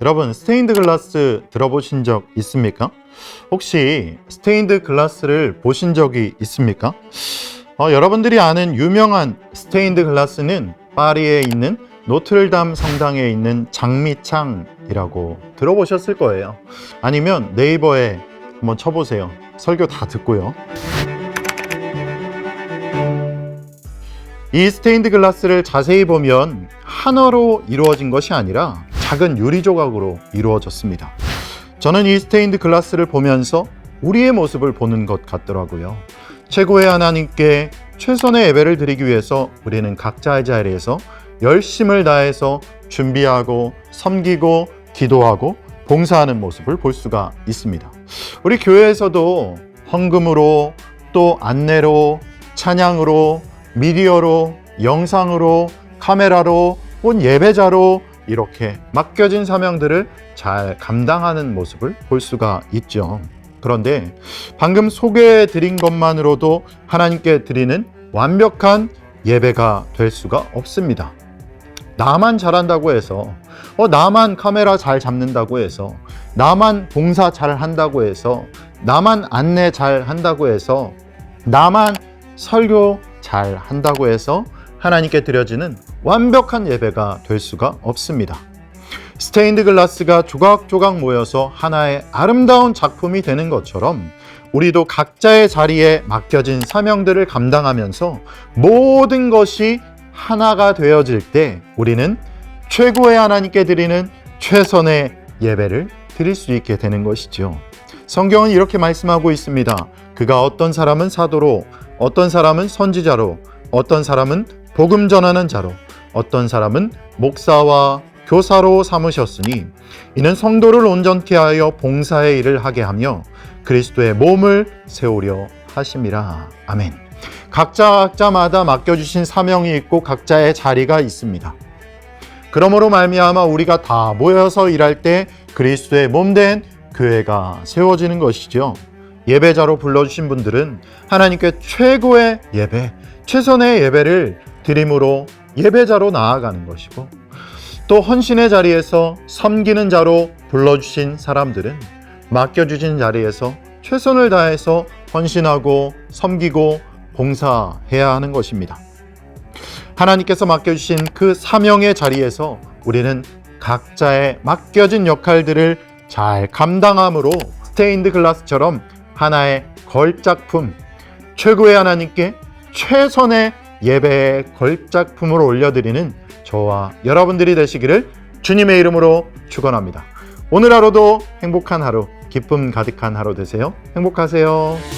여러분 스테인드 글라스 들어보신 적 있습니까? 혹시 스테인드 글라스를 보신 적이 있습니까? 어, 여러분들이 아는 유명한 스테인드 글라스는 파리에 있는 노트르담 성당에 있는 장미창이라고 들어보셨을 거예요. 아니면 네이버에 한번 쳐보세요. 설교 다 듣고요. 이 스테인드 글라스를 자세히 보면 한화로 이루어진 것이 아니라 작은 유리 조각으로 이루어졌습니다. 저는 이 스테인드 글라스를 보면서 우리의 모습을 보는 것 같더라고요. 최고의 하나님께 최선의 예배를 드리기 위해서 우리는 각자의 자리에서 열심을 다해서 준비하고 섬기고 기도하고 봉사하는 모습을 볼 수가 있습니다. 우리 교회에서도 헌금으로 또 안내로 찬양으로 미디어로 영상으로 카메라로 온 예배자로 이렇게 맡겨진 사명들을 잘 감당하는 모습을 볼 수가 있죠. 그런데 방금 소개해 드린 것만으로도 하나님께 드리는 완벽한 예배가 될 수가 없습니다. 나만 잘한다고 해서, 어, 나만 카메라 잘 잡는다고 해서, 나만 봉사 잘 한다고 해서, 나만 안내 잘 한다고 해서, 나만 설교 잘 한다고 해서 하나님께 드려지는 완벽한 예배가 될 수가 없습니다. 스테인드 글라스가 조각조각 모여서 하나의 아름다운 작품이 되는 것처럼 우리도 각자의 자리에 맡겨진 사명들을 감당하면서 모든 것이 하나가 되어질 때 우리는 최고의 하나님께 드리는 최선의 예배를 드릴 수 있게 되는 것이죠. 성경은 이렇게 말씀하고 있습니다. 그가 어떤 사람은 사도로, 어떤 사람은 선지자로, 어떤 사람은 복음 전하는 자로, 어떤 사람은 목사와 교사로 삼으셨으니 이는 성도를 온전케 하여 봉사의 일을 하게 하며 그리스도의 몸을 세우려 하심이라. 아멘. 각자 각자마다 맡겨주신 사명이 있고 각자의 자리가 있습니다. 그러므로 말미암아 우리가 다 모여서 일할 때 그리스도의 몸 된 교회가 세워지는 것이죠. 예배자로 불러주신 분들은 하나님께 최고의 예배, 최선의 예배를 드림으로 예배자로 나아가는 것이고 또 헌신의 자리에서 섬기는 자로 불러주신 사람들은 맡겨주신 자리에서 최선을 다해서 헌신하고 섬기고 봉사해야 하는 것입니다. 하나님께서 맡겨주신 그 사명의 자리에서 우리는 각자의 맡겨진 역할들을 잘 감당함으로 스테인드 글라스처럼 하나의 걸작품, 최고의 하나님께 최선의 예배의 걸작품으로 올려드리는 저와 여러분들이 되시기를 주님의 이름으로 축원합니다. 오늘 하루도 행복한 하루, 기쁨 가득한 하루 되세요. 행복하세요.